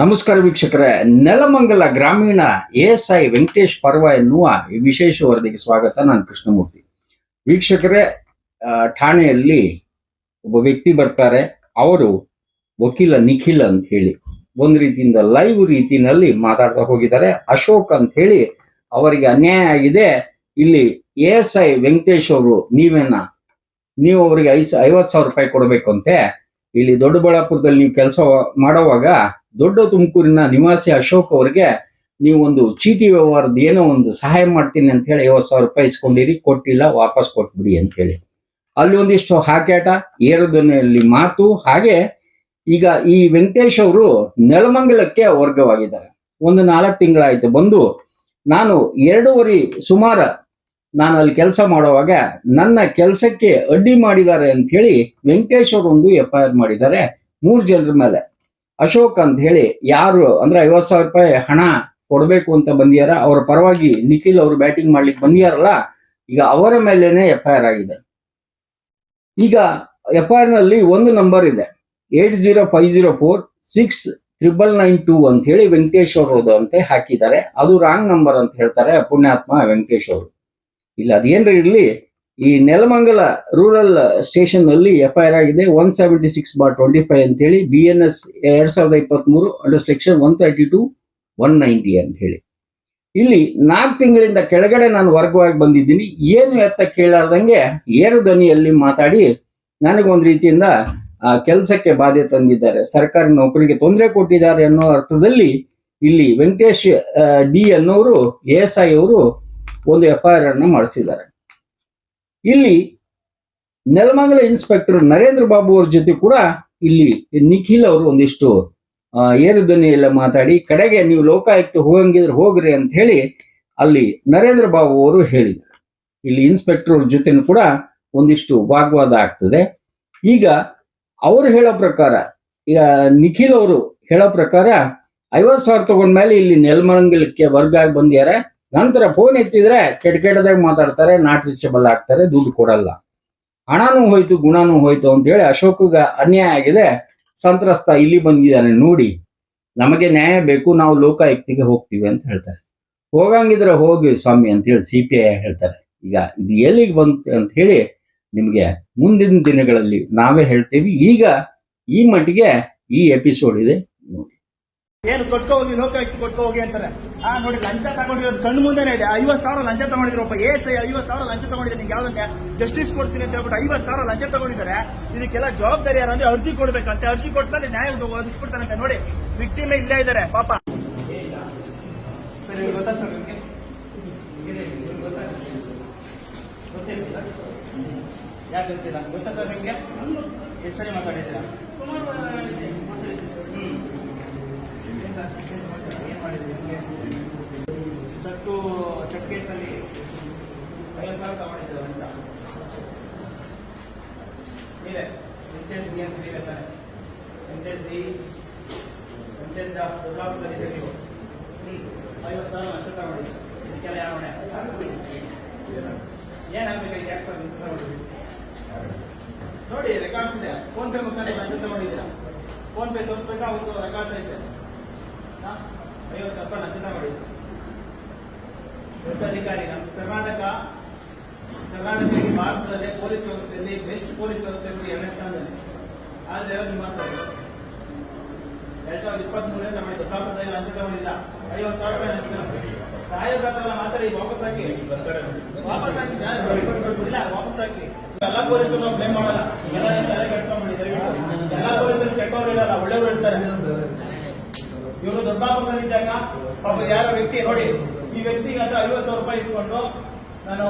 ನಮಸ್ಕಾರ ವೀಕ್ಷಕರೇ. ನೆಲಮಂಗಲ ಗ್ರಾಮೀಣ ಎಸ್ ಐ ವೆಂಕಟೇಶ್ ಪರ್ವ ಎನ್ನುವ ವಿಶೇಷ ವರದಿಗೆ ಸ್ವಾಗತ. ನಾನು ಕೃಷ್ಣಮೂರ್ತಿ. ವೀಕ್ಷಕರೇ ಠಾಣೆಯಲ್ಲಿ ಒಬ್ಬ ವ್ಯಕ್ತಿ ಬರ್ತಾರೆ. ಅವರು ವಕೀಲ ನಿಖಿಲ್ ಅಂತ ಹೇಳಿ. ಒಂದು ರೀತಿಯಿಂದ ಲೈವ್ ರೀತಿನಲ್ಲಿ ಮಾತಾಡ್ತಾ ಹೋಗಿದ್ದಾರೆ. ಅಶೋಕ್ ಅಂತ ಹೇಳಿ ಅವರಿಗೆ ಅನ್ಯಾಯ ಆಗಿದೆ. ಇಲ್ಲಿ ಎಸ್ ಐ ವೆಂಕಟೇಶ್ ಅವರು ನೀವೇನ? ನೀವು ಅವರಿಗೆ ಐಸ್ ಐವತ್ ಸಾವಿರ ರೂಪಾಯಿ ಕೊಡಬೇಕು ಅಂತೆ ಇಲ್ಲಿ ದೊಡ್ಡಬಳ್ಳಾಪುರದಲ್ಲಿ ನೀವು ಕೆಲಸ ಮಾಡುವಾಗ ದೊಡ್ಡ ತುಮಕೂರಿನ ನಿವಾಸಿ ಅಶೋಕ್ ಅವರಿಗೆ ನೀವು ಒಂದು ಚೀಟಿ ವ್ಯವಹಾರದ ಏನೋ ಒಂದು ಸಹಾಯ ಮಾಡ್ತೀನಿ ಅಂತ ಹೇಳಿ ಐವತ್ತು ಸಾವಿರ ರೂಪಾಯಿ ಇಸ್ಕೊಂಡಿರಿ, ಕೊಟ್ಟಿಲ್ಲ, ವಾಪಸ್ ಕೊಟ್ಬಿಡಿ ಅಂತ ಹೇಳಿ. ಅಲ್ಲಿ ಒಂದಿಷ್ಟು ಹಾಕ್ಯಾಟ ಏರದನಲ್ಲಿ ಮಾತು, ಹಾಗೆ ಈಗ ಈ ವೆಂಕಟೇಶ್ ಅವರು ನೆಲಮಂಗಲಕ್ಕೆ ವರ್ಗವಾಗಿದ್ದಾರೆ. ಒಂದು ನಾಲ್ಕು ತಿಂಗಳಾಯ್ತು ಬಂದು ನಾನು ಎರಡೂವರೆ ಸುಮಾರ ನಾನು ಅಲ್ಲಿ ಕೆಲಸ ಮಾಡುವಾಗ ನನ್ನ ಕೆಲಸಕ್ಕೆ ಅಡ್ಡಿ ಮಾಡಿದ್ದಾರೆ ಅಂತ ಹೇಳಿ ವೆಂಕಟೇಶ್ ಅವರು ಒಂದು ಎಫ್ ಐ ಆರ್ ಮಾಡಿದ್ದಾರೆ, ಮೂರು ಜನರ ಮೇಲೆ. ಅಶೋಕ್ ಅಂತ ಹೇಳಿ ಯಾರು ಅಂದ್ರೆ ಐವತ್ ಸಾವಿರ ರೂಪಾಯಿ ಹಣ ಕೊಡಬೇಕು ಅಂತ ಬಂದಿಯಾರ ಅವರ ಪರವಾಗಿ ನಿಖಿಲ್ ಅವರು ಬ್ಯಾಟಿಂಗ್ ಮಾಡ್ಲಿಕ್ಕೆ ಬಂದಿಯಾರಲ್ಲ ಈಗ ಅವರ ಮೇಲೇನೆ ಎಫ್ ಐ ಆಗಿದೆ. ಈಗ ಎಫ್ ಐ ನಲ್ಲಿ ಒಂದು ನಂಬರ್ ಇದೆ, eight zero five zero four six triple nine two ಅಂತ ಹೇಳಿ ವೆಂಕಟೇಶ್ ಅವರದು ಅಂತ ಹಾಕಿದ್ದಾರೆ, ಅದು ರಾಂಗ್ ನಂಬರ್ ಅಂತ ಹೇಳ್ತಾರೆ ಪುಣ್ಯಾತ್ಮ ವೆಂಕಟೇಶ್ ಅವರು. ಇಲ್ಲ, ಅದೇನ್ರ ಇರಲಿ, ಈ ನೆಲಮಂಗಲ ರೂರಲ್ ಸ್ಟೇಷನ್ನಲ್ಲಿ ಎಫ್ ಐ ಆಗಿದೆ one seventy six bar twenty five ಅಂತ ಹೇಳಿ ಬಿ ಎನ್ ಎಸ್ ಎರಡ್ ಸಾವಿರದ ಇಪ್ಪತ್ತ್ ಮೂರು under section one thirty two one ninety ಅಂತ ಹೇಳಿ ಇಲ್ಲಿ ನಾಲ್ಕು ತಿಂಗಳಿಂದ ಕೆಳಗಡೆ ನಾನು ವರ್ಗವಾಗಿ ಬಂದಿದ್ದೀನಿ, ಏನು ಎತ್ತ ಕೇಳಾರ್ದಂಗೆ ಏರು ದನಿಯಲ್ಲಿ ಮಾತಾಡಿ, ನನಗೊಂದು ರೀತಿಯಿಂದ, ಆ, ಕೆಲಸಕ್ಕೆ ಬಾಧೆ ತಂದಿದ್ದಾರೆ. ಸರ್ಕಾರಿ ನೌಕರಿಗೆ ತೊಂದರೆ ಕೊಟ್ಟಿದ್ದಾರೆ ಅನ್ನೋ ಅರ್ಥದಲ್ಲಿ ಇಲ್ಲಿ ವೆಂಕಟೇಶ್ ಡಿ ಅನ್ನೋರು ಎಸ್ ಐ ಅವರು ಒಂದು ಎಫ್ ಐ ಆರ್ ಅನ್ನು ಮಾಡಿಸಿದ್ದಾರೆ. ಇಲ್ಲಿ ನೆಲಮಂಗಲ ಇನ್ಸ್ಪೆಕ್ಟರ್ ನರೇಂದ್ರ ಬಾಬು ಅವ್ರ ಜೊತೆ ಕೂಡ ಇಲ್ಲಿ ನಿಖಿಲ್ ಅವರು ಒಂದಿಷ್ಟು ಏರು ಧ್ವನಿಯೆಲ್ಲ ಮಾತಾಡಿ, ಕಡೆಗೆ ನೀವು ಲೋಕಾಯುಕ್ತ ಹೋಗಂಗಿದ್ರೆ ಹೋಗ್ರಿ ಅಂತ ಹೇಳಿ ಅಲ್ಲಿ ನರೇಂದ್ರ ಬಾಬು ಅವರು ಹೇಳಿದರು ಇಲ್ಲಿ ಇನ್ಸ್ಪೆಕ್ಟರ್ ಅವ್ರ ಜೊತೆನೂ ಕೂಡ ಒಂದಿಷ್ಟು ವಾಗ್ವಾದ ಆಗ್ತದೆ. ಈಗ ಅವರು ಹೇಳೋ ಪ್ರಕಾರ, ಈಗ ನಿಖಿಲ್ ಅವರು ಹೇಳೋ ಪ್ರಕಾರ ಐವತ್ ಸಾವಿರ ತಗೊಂಡ್ಮೇಲೆ ಇಲ್ಲಿ ನೆಲಮಂಗಲಕ್ಕೆ ವರ್ಗ ಆಗಿ ಬಂದ್ಯಾರೆ ನಂತರ ಫೋನ್ ಎತ್ತಿದ್ರೆ ಕೆಟ್ಟ ಕೆಟ್ಟದಾಗ ಮಾತಾಡ್ತಾರೆ, ನಾಟ್ ರೀಚಬಲ್ ಆಗ್ತಾರೆ ದುಡ್ಡು ಕೊಡಲ್ಲ. ಹಣನೂ ಹೋಯ್ತು, ಗುಣನೂ ಹೋಯ್ತು ಅಂತ ಹೇಳಿ ಅಶೋಕ್ಗ ಅನ್ಯಾಯ ಆಗಿದೆ. ಸಂತ್ರಸ್ತ ಇಲ್ಲಿ ಬಂದಿದ್ದಾನೆ, ನೋಡಿ. ನಮಗೆ ನ್ಯಾಯ ಬೇಕು, ನಾವು ಲೋಕಾಯುಕ್ತಿಗೆ ಹೋಗ್ತೀವಿ ಅಂತ ಹೇಳ್ತಾರೆ. ಹೋಗಂಗಿದ್ರೆ ಹೋಗಿ ಸ್ವಾಮಿ ಅಂತ ಹೇಳಿ ಸಿ ಪಿ ಐ ಹೇಳ್ತಾರೆ. ಈಗ ಇದು ಎಲ್ಲಿಗೆ ಬಂತು ಅಂತ ಹೇಳಿ ನಿಮಗೆ ಮುಂದಿನ ದಿನಗಳಲ್ಲಿ ನಾವೇ ಹೇಳ್ತೀವಿ. ಈಗ ಈ ಮಟ್ಟಿಗೆ ಈ ಎಪಿಸೋಡ್ ಇದೆ, ನೋಡಿ. ಏನು ಕೊಟ್ಕೋ ಹೋಗಿ ಲೋಕಾಯುಕ್ತ ಕೊಟ್ಕೋ ಹೋಗಿ ಅಂತಾರೆ. ಆ, ನೋಡಿ, ಲಂಚ ತಗೊಂಡಿರೋದು ಕಣ್ಣು ಮುಂದೆನೇ ಇದೆ. ಐವತ್ತು ಸಾವಿರ ಲಂಚ ತಗೊಂಡಿದ್ರಪ್ಪ ಏ, ಸೈ, ಐವತ್ತು ಸಾವಿರ ಲಂಚ ತಗೊಂಡಿದ್ದಾರೆ ನಿಮ್ಗೆ ಯಾವ್ದಂತೆ ಜಸ್ಟಿಸ್ ಕೊಡ್ತೀನಿ ಅಂತ ಹೇಳ್ಬಿಟ್ಟು ಐವತ್ತು ಸಾವಿರ ಲಂಚ ತಗೊಂಡಿದ್ದಾರೆ. ಇದಕ್ಕೆಲ್ಲ ಜವಾಬ್ದಾರಿ ಯಾರು ಅಂದ್ರೆ ಅರ್ಜಿ ಕೊಡ್ಬೇಕಂತೆ. ಅರ್ಜಿ ಕೊಡ್ತಾರೆ ನ್ಯಾಯ ಒದಗಿಸ್ಬಿಡ್ತಾರಂತೆ ನೋಡಿ. ವಿಕ್ಟಿಮೇ ಇಲ್ಲೇ ಇದ್ದಾರೆ, ಪಾಪ. ಸರ್ ಗೊತ್ತಾ ಸರ್ ನಿಮ್ಗೆ? ಗೊತ್ತಿಲ್ಲ ಗೊತ್ತಾ ಸರ್ ನಿಮಗೆ? ಮಾತಾಡಿದ್ದೀರಾ? ಚಕ್ಕು, ಚೆಕ್ ಕೇಸಲ್ಲಿ ಐವತ್ತು ಸಾವಿರ ತಗೊಂಡಿದ್ದೆ ಲಂಚ ನೀವೇ ವೆಂಕಟೇಶ್ ಡಿ ಅಂತ ನೀವೇ ತಾನೆ. ವೆಂಕಟೇಶ್ ಡಿ ವೆಂಕಟೇಶ್ ದಾಸ್ ದೊಡ್ಡಾಪುರದಲ್ಲಿ ನೀವು. ಐವತ್ತು ಸಾವಿರ ಲಂಚ ತಗೊಂಡಿದ್ದೆ ಇದಕ್ಕೆಲ್ಲ ಯಾರು ಹೊಣೆ? ಏನಾಗಬೇಕು ಈ ಟ್ಯಾಕ್ಸ್ ಲಂಚ ನೋಡಿ ರೆಕಾರ್ಡ್ಸ್ ಇದೆ. ಫೋನ್ ಪೇ ಮುಖಾಂತರ ಲಂಚ ತಗೊಂಡಿದ್ದೀರಾ? Phone pay ತೋರಿಸ್ಬೇಕಾ? ಅವತ್ತು ರೆಕಾರ್ಡ್ಸ್ ಐತೆ? ಐವತ್ತು ಸಾವಿರ ರೂಪಾಯಿ ಮಾಡಿದ್ರು ದೊಡ್ಡ ನಮ್ಮ ಕರ್ನಾಟಕ ಕರ್ನಾಟಕ ಭಾರತದಲ್ಲಿ ಪೊಲೀಸ್ ವ್ಯವಸ್ಥೆಯಲ್ಲಿ ಬೆಸ್ಟ್ ಪೊಲೀಸ್ ವ್ಯವಸ್ಥೆ ಅಂತ ಎರಡನೇ ಸ್ಥಾನದಲ್ಲಿ. ಆದ್ರೆ ನಿಮ್ಮ ಮಾತಾಡಿ ಎರಡ್ ಸಾವಿರದ ಇಪ್ಪತ್ತ್ ಮೂರರಿಂದ ಮಾಡಿ ದೊಡ್ಡ ಲಂಚ ಮಾಡಿಲ್ಲ ಐವತ್ತು ಸಾವಿರ ರೂಪಾಯಿ ಲಂಚ ತಗೊಂಡಿಲ್ಲ ಮಾತ್ರ ಈಗ ವಾಪಸ್ ಹಾಕಿ. ವಾಪಸ್ ಹಾಕಿ. ಇಲ್ಲ, ವಾಪಸ್ ಹಾಕಿ. ಎಲ್ಲ ಪೊಲೀಸರು ನಾವು ಬ್ಲೇಮ್ ಮಾಡಲ್ಲ. ಎಲ್ಲ ತಲೆ ಕೆಡ್ಸ್ಕೊಂಡ್ಬಿಡಿ ದಯವಿಟ್ಟು ಎಲ್ಲ ಪೊಲೀಸರು ಕೆಟ್ಟವರು ಇರಲ್ಲ ಒಳ್ಳೆಯವರು ಇರ್ತಾರೆ ದೊಡ್ಡಾಪುರದಲ್ಲಿದ್ದಾಗ ಪಾಪ ಯಾರೋ ವ್ಯಕ್ತಿ ನೋಡಿ ಈ ವ್ಯಕ್ತಿಗೆ ಹತ್ರ ಐವತ್ತು ಸಾವಿರ ರೂಪಾಯಿ ಇಸ್ಕೊಂಡು ನಾನು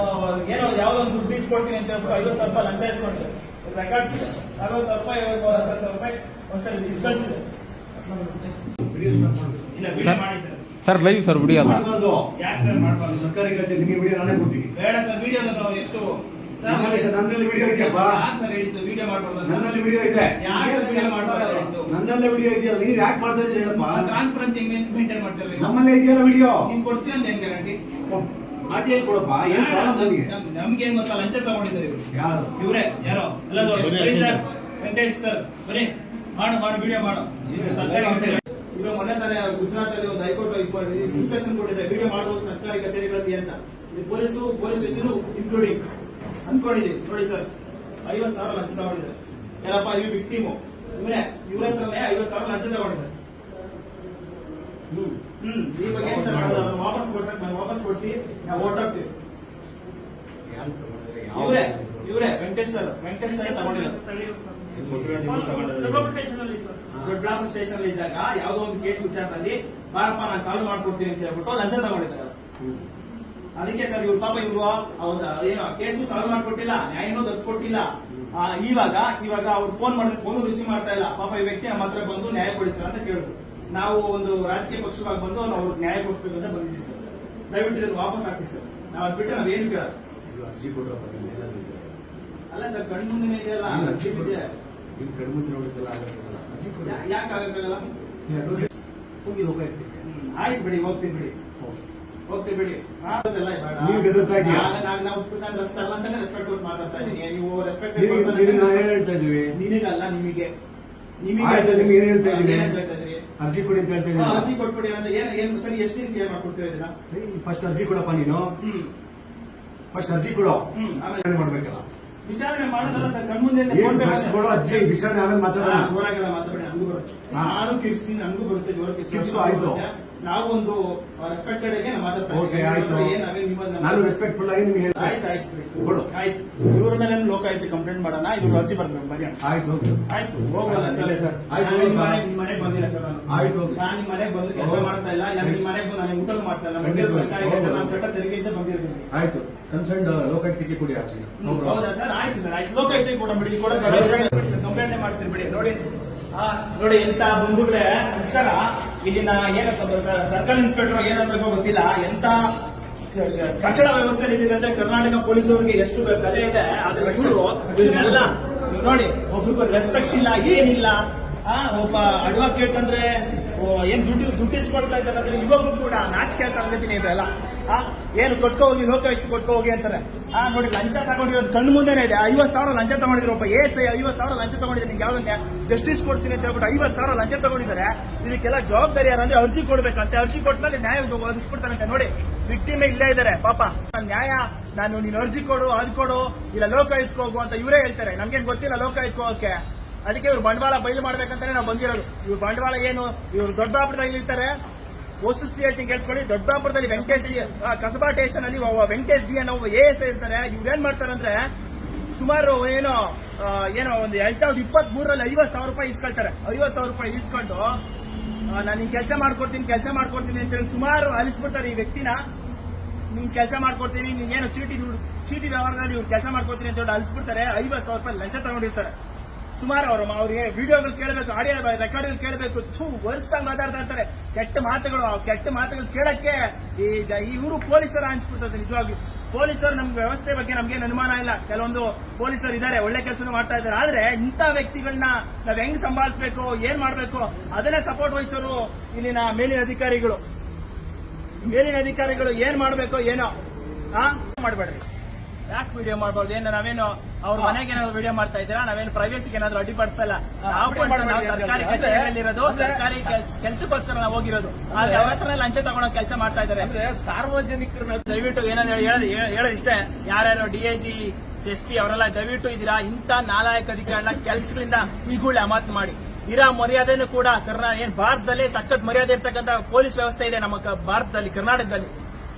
ಏನೋ ಯಾವ್ದೋ ಒಂದು ದುಡ್ಡು ಇಸ್ಕೊಡ್ತೀನಿ ಅಂತ ಹೇಳ್ಬಿಟ್ಟು ಐವತ್ತು ಸಾವಿರ ರೂಪಾಯಿ ಲಂಚ ಇಸ್ಕೊಂಡಿದ್ದೆ ರೆಕಾರ್ಡ್ಸ್ ಇದೆ. ಅರವತ್ತು ಸಾವಿರ ರೂಪಾಯಿ ಐವತ್ತು ಅರವತ್ತು ಸಾವಿರ ರೂಪಾಯಿ ಒಂದ್ಸಲ ಕಳಿಸಿದೆ. ಇಲ್ಲ ಮಾಡಿ sir. Sir live sir video ಅಲ್ಲ. ಮಾಡ್ಬಾರ್ದು. ಯಾಕೆ ಸರ್ ಮಾಡಬಾರ್ದು? ಸರ್ಕಾರಿ ಕಚೇರಿ ವಿಡಿಯೋ ನಾನೇ ಕೊಡ್ತೀನಿ ಬೇಡ ಸರ್ ವಿಡಿಯೋ ನಾವು ಎಷ್ಟು ನನ್ನಲ್ಲಿ ನನ್ನಲ್ಲಿ ವಿಡಿಯೋ ಇದೆಯಪ್ಪ ನನ್ನಲ್ಲಿ ವಿಡಿಯೋ ಇದೆ. ನನ್ನಲ್ಲೇ ವಿಡಿಯೋ ಇದೆಯಲ್ಲ ನೀವು ಯಾಕೆ ಮಾಡ್ತಾ ಇದ್ದೀರಿ ಹೇಳಪ್ಪ? ಟ್ರಾನ್ಸ್ಪರೆನ್ಸಿ ಮೇಂಟೈನ್ ಮಾಡ್ತಾರೆ ನಮ್ಮಲ್ಲೇ ಇದೆಯಲ್ಲ ವಿಡಿಯೋ? ನೀವು ಕೊಡ್ತೀಯ ಅಂತ ಏನ್ ಗ್ಯಾರಂಟಿ ಆಟಿ ಏನ್ ಕೊಡಪ್ಪ? ಏನ್ ನನಗೆ ನಮ್ಗೆ? ಏನ್ ಗೊತ್ತಾ ಲಂಚ ತಗೊಂಡಿದ್ದಾರೆ ಯಾರು? ಇವರೇ ಯಾರೋ? ಎಲ್ಲ ಸರ್ ವೆಂಕಟೇಶ್ ಸರ್ ಬನ್ನಿ. ಮಾಡು ಮಾಡು ವಿಡಿಯೋ ಮಾಡು. ಸರ್ಕಾರಿ ಇವಾಗ ಮೊನ್ನೆ ತಾನೇ ಗುಜರಾತ್ ಅಲ್ಲಿ ಒಂದು ಹೈಕೋರ್ಟ್ ಇನ್ಸ್ಟ್ರಕ್ಷನ್ ಕೊಟ್ಟಿದೆ ವಿಡಿಯೋ ಮಾಡಬಹುದು ಸರ್ಕಾರಿ ಕಚೇರಿಗಳಲ್ಲಿ ಅಂತ. Police police police station including ನೋಡಿ ಸರ್ ಐವತ್ ಸಾವಿರ ಲಂಚ ತಗೊಂಡಿದ್ದಾರೆ. ಏನಪ್ಪ ಇವ್ ವಿಕ್ಟಿಮು ಇವನೇ ಇವ್ರ ಹತ್ರನೇ ಐವತ್ ಸಾವಿರ ಲಂಚ ತಗೊಂಡಿದ್ದಾರೆ. ಹ್ಮ್ ವಾಪಸ್ ಇವರೇ ಸ್ಟೇಷನ್ ಇದ್ದಾಗ ಯಾವ್ದೋ ಒಂದು ಕೇಸ್ ವಿಚಾರದಲ್ಲಿ, ಬಾರಪ್ಪ, ನಾನು ಸಾಲ್ವ್ ಮಾಡ್ಕೊಡ್ತೀನಿ ಅಂತ ಹೇಳ್ಬಿಟ್ಟು ಲಂಚ ತಗೊಂಡಿದ್ದಾರೆ. ಅದಕ್ಕೆ ಸರ್ ಇವ್ರು ಪಾಪ ಇವ್ರು ಏನೋ ಕೇಸು ಸಾಲ್ವ್ ಮಾಡ್ಕೊಟ್ಟಿಲ್ಲ ನ್ಯಾಯನೂ ದೊರಕಿಸ್ಕೊಟ್ಟಿಲ್ಲ ಆ, ಇವಾಗ ಇವಾಗ ಅವ್ರು ಫೋನ್ ಮಾಡಿದ್ರೆ ಫೋನ್ ರಿಸೀವ್ ಮಾಡ್ತಾ ಇಲ್ಲ ಪಾಪ ಈ ವ್ಯಕ್ತಿ ನಮ್ಮ ಹತ್ರ ಬಂದು ನ್ಯಾಯ ಕೊಡಿಸ್ತಾರೆ ಅಂತ ಕೇಳಿದ್ರು ನಾವು ಒಂದು ರಾಜಕೀಯ ಪಕ್ಷವಾಗಿ ಬಂದು ಅವ್ರು ನ್ಯಾಯ ಕೊಡಿಸ್ಬೇಕು ಅಂತ ಬಂದಿದ್ದೀವಿ ಸರ್ ದಯವಿಟ್ಟು ಇದನ್ನು ವಾಪಸ್ ಹಾಕ್ಸಿ ಸರ್ ನಾವು ಅದ್ ಬಿಟ್ಟರೆ ನಾವೇನು ಕೇಳಲ್ಲ ಇದು ಅರ್ಜಿ? ಅಲ್ಲ ಸರ್ ಕಣ್ಣು ಮುಂದೆ ಇದೆಯಲ್ಲ ಅರ್ಜಿ. ಇದೆ. ನೋಡಿದ್ದೆಲ್ಲ ಕೊಡು. ಯಾ- ಯಾಕೆ ಆಗಕ್ಕಾಗಲ್ಲ ಹೋಗಿ ಲೋಕಾಯುಕ್ತಕ್ಕೆ. ಆಯ್ತು ಬಿಡಿ ಹೋಗ್ತೀನಿ ಬಿಡಿ. ಹೋಗ್ತೀವಿ ನಿನಗಲ್ಲ ನಿಮಗೆ. ನಿಮ್ಗೆ ಏನ್ ಹೇಳ್ತಾ ಇದ್ದೀವಿ? ಅರ್ಜಿ ಕೊಡಿ ಅಂತ ಹೇಳ್ತಾ ಇದ್ದೀನಿ ಅರ್ಜಿ ಕೊಟ್ಬಿಡಿ. ಅಂತ ಏನ್ ಏನ್ ಸರಿ ಎಷ್ಟು ದಿನ ಕ್ಲಿಯರ್ ಮಾಡ್ಕೊಡ್ತೀರಾ ಇದನ್ನ? ಫಸ್ಟ್ ಅರ್ಜಿ ಕೊಡಪ್ಪ ನೀನು. ಫಸ್ಟ್ ಅರ್ಜಿ ಕೊಡು. ಆಮೇಲೆ ಮಾಡ್ಬೇಕಲ್ಲ. ವಿಚಾರಣೆ ಮಾಡೋದಲ್ಲ ಸರ್ ಕಣ್ಮುಂದೆ ಫಸ್ಟ್ ಕೊಡು ಅರ್ಜಿ ವಿಚಾರಣೆ ಆಮೇಲೆ ಮಾತಾಡೋಣ. ಜೋರಾಗೆಲ್ಲ ಮಾತಾಡಿ. ಹಂಗೂ ಬರುತ್ತೆ. ನಾನು ಕಿರ್ಸ್ತೀನಿ ನಮಗೂ ಬರುತ್ತೆ ಜೋರ ಕಿರ್ಚು, ಆಯ್ತು. ನಾವು ಒಂದು ರೆಸ್ಪೆಕ್ಟೆಡ್ ಆಗಿ ನಾನು ರೆಸ್ಪೆಕ್ಟ್ಫುಲ್ ಆಗಿ ನಿಮ್ಗೆ ಆಯ್ತು ಆಯ್ತು. ಆಯ್ತು. ಇವ್ರ ಮೇಲೆ ಲೋಕಾಯುಕ್ತ ಕಂಪ್ಲೇಂಟ್ ಮಾಡೋಣ? ಇವ್ರು ಅರ್ಜಿ ಬರ್ಬೇಕು ಬರೆಯೋಣ ಆಯ್ತು ಆಯ್ತು ಹೋಗಲ್ಲ ಸರ್. ಆಯ್ತು, ನಿಮ್ಮ ಮನೆಗೆ ಬಂದಿಲ್ಲ ಸರ್ ಆಯ್ತು. ನಾನು ನಿಮ್ಮ ಮನೆಗೆ ಬಂದು ಕೆಲಸ ಮಾಡ್ತಾ ಇಲ್ಲ. ಇಲ್ಲ ನಿಮ್ಮ ಮನೆಗೆ ನಾನು ಊಟ ಮಾಡ್ತಾ ಇಲ್ಲ. ಮಂಡ್ಯ ತೆರಿಗೆ ಸರ್ಕಾರಿ ಕೆಲಸ. ನಾನು ಕಟ್ಟ ತೆರಿಗೆಯಿಂದ ಬಂದಿರ್ತೀನಿ ಆಯ್ತು. ಕನ್ಸರ್ನ್ ಲೋಕಾಯುಕ್ತಕ್ಕೆ ಕೊಡಿ. ಹೌದಾ ಸರ್? ಆಯ್ತು ಸರ್ ಆಯ್ತು. ಲೋಕಾಯುಕ್ತ ಕೂಡ ಬಿಡಿ. ಕೂಡ ಕಂಪ್ಲೇಂಟ್ ಮಾಡ್ತೀನಿ ಬಿಡಿ ನೋಡಿ. ಆ, ನೋಡಿ ಎಂತ ಬಂಧುಗಳೇ ನಮಸ್ಕಾರ. ಇಲ್ಲಿನ ಏನು ಸರ್ಕಲ್ ಇನ್ಸ್ಪೆಕ್ಟರ್ ಏನಂತೋ ಗೊತ್ತಿಲ್ಲ. ಎಂತ ಕಚ್ಚಡ ವ್ಯವಸ್ಥೆ ನಿಂತಿದೆ ಅಂದ್ರೆ ಕರ್ನಾಟಕ ಪೊಲೀಸರಿಗೆ ಎಷ್ಟು ಬೆಲೆ ಇದೆ, ಆದ್ರೆ ಇವರು ಇದನ್ನೆಲ್ಲ ನೀವು ನೋಡಿ, ಒಬ್ರಿಗೂ ರೆಸ್ಪೆಕ್ಟ್ ಇಲ್ಲ, ಏನಿಲ್ಲ. ಒಬ್ಬ ಅಡ್ವೊಕೇಟ್ ಅಂದ್ರೆ ಏನ್ ದುಡ್ಡು ದುಡ್ಡು ಇಸ್ಕೊಳ್ತಾ ಇದ್ದಾರೆ ಅಂದ್ರೆ ಇವಾಗೂ ಕೂಡ ನಾಚಿಕೆ ಸಂಗತಿನೇ ಇದೆಲ್ಲ ಆ, ಏನು ಕೊಟ್ಕೋ ಹೋಗಿ ಲೋಕಾಯುಕ್ತ ಕೊಟ್ಕೋ ಹೋಗಿ ಅಂತಾರೆ. ಆ, ನೋಡಿ, ಲಂಚ ತಗೊಂಡಿರೋದು ಕಣ್ಣು ಮುಂದೆನೇ ಇದೆ. ಐವತ್ ಸಾವಿರ ಲಂಚ ತಗೊಂಡಿದ್ರು ಒಬ್ಬ ಎಸ್ ಐ ಐವತ್ ಸಾವಿರ ಲಂಚ ತಗೊಂಡಿದ್ದೀನಿ ನಿಮ್ಗೆ ಯಾವ್ದನ್ನ ಜಸ್ಟಿಸ್ ಕೊಡ್ತೀನಿ ಅಂತ ಹೇಳ್ಬಿಟ್ಟು ಐವತ್ ಸಾವಿರ ಲಂಚ ತಗೊಂಡಿದ್ದಾರೆ. ಇದಕ್ಕೆಲ್ಲ ಜವಾಬ್ದಾರಿ ಯಾರಂದ್ರೆ ಅರ್ಜಿ ಕೊಡ್ಬೇಕಂತೆ. ಅರ್ಜಿ ಕೊಟ್ಮೇಲೆ ನ್ಯಾಯ ಒದಗಿಸ್ಬಿಡ್ತಾರಂತೆ. ನೋಡಿ ವಿಕ್ಟಿಮೇ ಇಲ್ಲೇ ಇದ್ದಾರೆ. ಪಾಪ ನ್ಯಾಯ, ನಾನು ನೀನು ಅರ್ಜಿ ಕೊಡು, ಅದ್ ಕೊಡು. ಇಲ್ಲ ಲೋಕ ಹೋಗು ಅಂತ ಇವರೇ ಹೇಳ್ತಾರೆ. ನಮ್ಗೇನ್ ಗೊತ್ತಿಲ್ಲ ಲೋಕ ಹೋಗಕ್ಕೆ. ಅದಕ್ಕೆ ಇವ್ರು ಬಂಡವಾಳ ಬಯಲು ಮಾಡ್ಬೇಕಂತಾನೆ ನಾವು ಬಂದಿರೋದು. ಇವ್ರು ಬಂಡವಾಳ ಏನು, ಇವ್ರು ದೊಡ್ಡಾಪುರದಲ್ಲಿ ಇರ್ತಾರೆ. ಸಿಟಿ ಕೇಳಿಸ್ಕೊಳ್ಳಿ ದೊಡ್ಡಾಪುರದಲ್ಲಿ ವೆಂಕಟೇಶ್ ಡಿ ಕಸಬಾ ಸ್ಟೇಷನ್ ಅಲ್ಲಿ ವೆಂಕಟೇಶ್ ಡಿ ಅನ್ನೋ ಎ ಎಸ್ ಇರ್ತಾರೆ. ಇವ್ರು ಏನ್ ಮಾಡ್ತಾರೆ ಅಂದ್ರೆ, ಸುಮಾರು ಏನೋ ಏನೋ ಒಂದು ಎರಡ್ ಸಾವಿರದ ಇಪ್ಪತ್ತ್ ಮೂರಲ್ಲಿ ಐವತ್ ಸಾವಿರ ರೂಪಾಯಿ ಇಸ್ಕೊಳ್ತಾರೆ. ಐವತ್ ಸಾವಿರ ರೂಪಾಯಿ ಇಸ್ಕೊಂಡು ನಾನು ನಿನ್ ಕೆಲಸ ಮಾಡ್ಕೊಡ್ತೀನಿ ಕೆಲಸ ಮಾಡ್ಕೊಡ್ತೀನಿ ಅಂತ ಹೇಳಿ ಸುಮಾರು ಅಲಿಸ್ಬಿಡ್ತಾರೆ ಈ ವ್ಯಕ್ತಿನ. ನೀನ್ ಕೆಲಸ ಮಾಡ್ಕೊಡ್ತೀನಿ, ನೀನ್ ಏನು ಚೀಟಿ ಚೀಟಿ ವ್ಯವಹಾರದಲ್ಲಿ ಇವ್ರು ಕೆಲಸ ಮಾಡ್ಕೊಡ್ತೀನಿ ಅಂತ ಹೇಳಿ ಅಲಿಸ್ಬಿಡ್ತಾರೆ. ಐವತ್ ಸಾವಿರ ರೂಪಾಯಿ ಲಂಚ ತಗೊಂಡಿರ್ತಾರೆ. ಸುಮಾರು ಅವರು ಅವ್ರಿಗೆ ವಿಡಿಯೋಗಳು ಕೇಳಬೇಕು ಆಡಿಯೋ ರೆಕಾರ್ಡ್ ಕೇಳಬೇಕು. ಥೂ ವರ್ಷದಾಗ ಮಾತಾಡ್ತಾ ಇರ್ತಾರೆ. ಕೆಟ್ಟ ಮಾತುಗಳು, ಆ ಕೆಟ್ಟ ಮಾತುಗಳು ಕೇಳಕ್ಕೆ ಈ ಇವರು ಪೊಲೀಸರು ಅನ್ಸ್ಬಿಡ್ತದೆ ನಿಜವಾಗ್ಲೂ. ಪೊಲೀಸರು ನಮ್ಗೆ ವ್ಯವಸ್ಥೆ ಬಗ್ಗೆ ನಮ್ಗೇನು ಅನುಮಾನ ಇಲ್ಲ. ಕೆಲವೊಂದು ಪೊಲೀಸರು ಇದ್ದಾರೆ ಒಳ್ಳೆ ಕೆಲಸ ಮಾಡ್ತಾ ಇದ್ದಾರೆ ಆದ್ರೆ ಇಂಥ ವ್ಯಕ್ತಿಗಳನ್ನ ನಾವ್ ಹೆಂಗ್ ಸಂಭಾಳಿಸ್ಬೇಕು, ಏನ್ ಮಾಡ್ಬೇಕು, ಅದನ್ನೇ ಸಪೋರ್ಟ್ ವಹಿಸೋರು ಇಲ್ಲಿನ ಮೇಲಿನ ಅಧಿಕಾರಿಗಳು. ಮೇಲಿನ ಅಧಿಕಾರಿಗಳು ಏನ್ ಮಾಡ್ಬೇಕು, ಏನೋ, ಆ? ಮಾಡಬೇಡ್ರಿ. ಯಾಕೆ ವಿಡಿಯೋ ಮಾಡಬಹುದು ಏನು ನಾವೇನು ಅವ್ರ ಮನೆಗೆ ಏನಾದ್ರು ವಿಡಿಯೋ ಮಾಡ್ತಾ ಇದ್ದೀರಾ? ನಾವೇನು ಪ್ರೈವೇಸಿಗೆ ಏನಾದ್ರು ಅಡ್ಡಿಪಡಿಸ್ತಾ ಇಲ್ಲ ನಾವು ಸರ್ಕಾರಿ ಕಚೇರಿಯಲ್ಲಿರೋದು ಸರ್ಕಾರಿ ಕೆಲಸಕ್ಕೋಸ್ಕರ ನಾವು ಹೋಗಿರೋದು. ಆದ್ರೆ ಅವ್ರ ಹತ್ರ ಲಂಚ ತಗೊಳ್ಳೋ ಕೆಲಸ ಮಾಡ್ತಾ ಇದ್ದಾರೆ. ಅಂದ್ರೆ ಸಾರ್ವಜನಿಕರನ್ನ ದಯವಿಟ್ಟು ಏನಾದ್ರು ಹೇಳಿ ಹೇಳೋದು ಇಷ್ಟೇ. ಯಾರ್ಯಾರು D I G S P ಅವರೆಲ್ಲ ದಯವಿಟ್ಟು ಇದೀರಾ ಇಂಥ ನಾಲಾಯಕ ಅಧಿಕಾರಿಗಳ ಕೆಲಸಗಳಿಂದ ಈಗೂಳೆ ಅಮಾತ್ ಮಾಡಿ. ಇರಾ ಮರ್ಯಾದೆನೂ ಕೂಡ ಕರ್ನಾ ಏನ್ ಭಾರತದಲ್ಲಿ ಸಖತ್ ಮರ್ಯಾದೆ ಇರ್ತಕ್ಕಂಥ ಪೊಲೀಸ್ ವ್ಯವಸ್ಥೆ ಇದೆ ನಮ್ಮ ಭಾರತದಲ್ಲಿ ಕರ್ನಾಟಕದಲ್ಲಿ.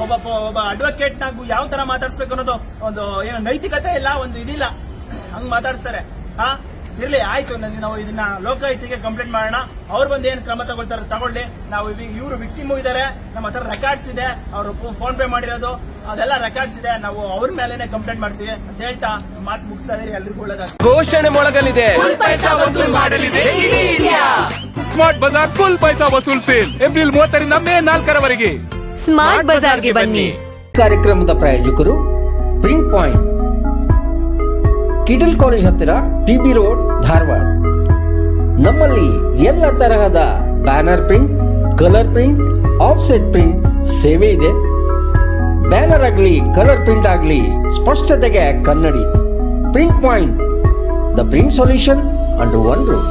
ಒಬ್ಬ ಒಬ್ಬ ಅಡ್ವೊಕೇಟ್ ನಾಗು ಯಾವ ತರ ಮಾತಾಡ್ಸ್ಬೇಕು ಅನ್ನೋದು ಒಂದು ಏನು ನೈತಿಕತೆ ಇಲ್ಲ ಒಂದು ಇದಿಲ್ಲ. ಹಂಗ್ ಮಾತಾಡಿಸ್ತಾರೆ. ಹಾ ಇರ್ಲಿ ಆಯ್ತು ನಾವು ಇದನ್ನ ಲೋಕಾಯುಕ್ತಿಗೆ ಕಂಪ್ಲೇಂಟ್ ಮಾಡೋಣ. ಅವ್ರು ಬಂದು ಏನ್ ಕ್ರಮ ತಗೊಳ್ತಾರೆ ತಗೊಳ್ಳಿ. ನಾವು ಇವರು ವಿಕ್ಟಿಮು ಇದಾರೆ. ನಮ್ಮ ಹತ್ರ ರೆಕಾರ್ಡ್ಸ್ ಇದೆ. ಅವರು ಫೋನ್ ಪೇ ಮಾಡಿರೋದು. ಅದೆಲ್ಲ ರೆಕಾರ್ಡ್ಸ್ ಇದೆ. ನಾವು ಅವ್ರ ಮೇಲೆನೆ ಕಂಪ್ಲೇಂಟ್ ಮಾಡ್ತೀವಿ ಅಂತ ಹೇಳ್ತಾ ಮಾತು ಮುಗಿಸ್ತಾ ಇದೀರಿ ಎಲ್ರಿಗೂ ಒಳ್ಳೇದಾಗ ಘೋಷಣೆ ಮೊಳಗಲಿದೆ. Smart Bazaar full paisa vasool sale April ಮೂವತ್ತರಿಂದ ಮೇ ನಾಲ್ಕರವರೆಗೆ. ಸ್ಮಾರ್ಟ್ ಬಜಾರ್ಗೆ ಬನ್ನಿ. ಕಾರ್ಯಕ್ರಮದ ಪ್ರಾಯೋಜಕರು ಪ್ರಿಂಟ್ ಪಾಯಿಂಟ್ ಕಿಡಲ್ ಕಾಲೇಜ್ ಹತ್ತಿರ ಟಿಬಿ ರೋಡ್ ಧಾರವಾಡ. ನಮ್ಮಲ್ಲಿ ಎಲ್ಲ ತರಹದ banner print colour print offset print ಸೇವೆ ಇದೆ. ಬ್ಯಾನರ್ ಆಗಲಿ ಕಲರ್ ಪ್ರಿಂಟ್ ಆಗಲಿ ಸ್ಪಷ್ಟತೆಗೆ ಕನ್ನಡಿ. Print point the print solution under one room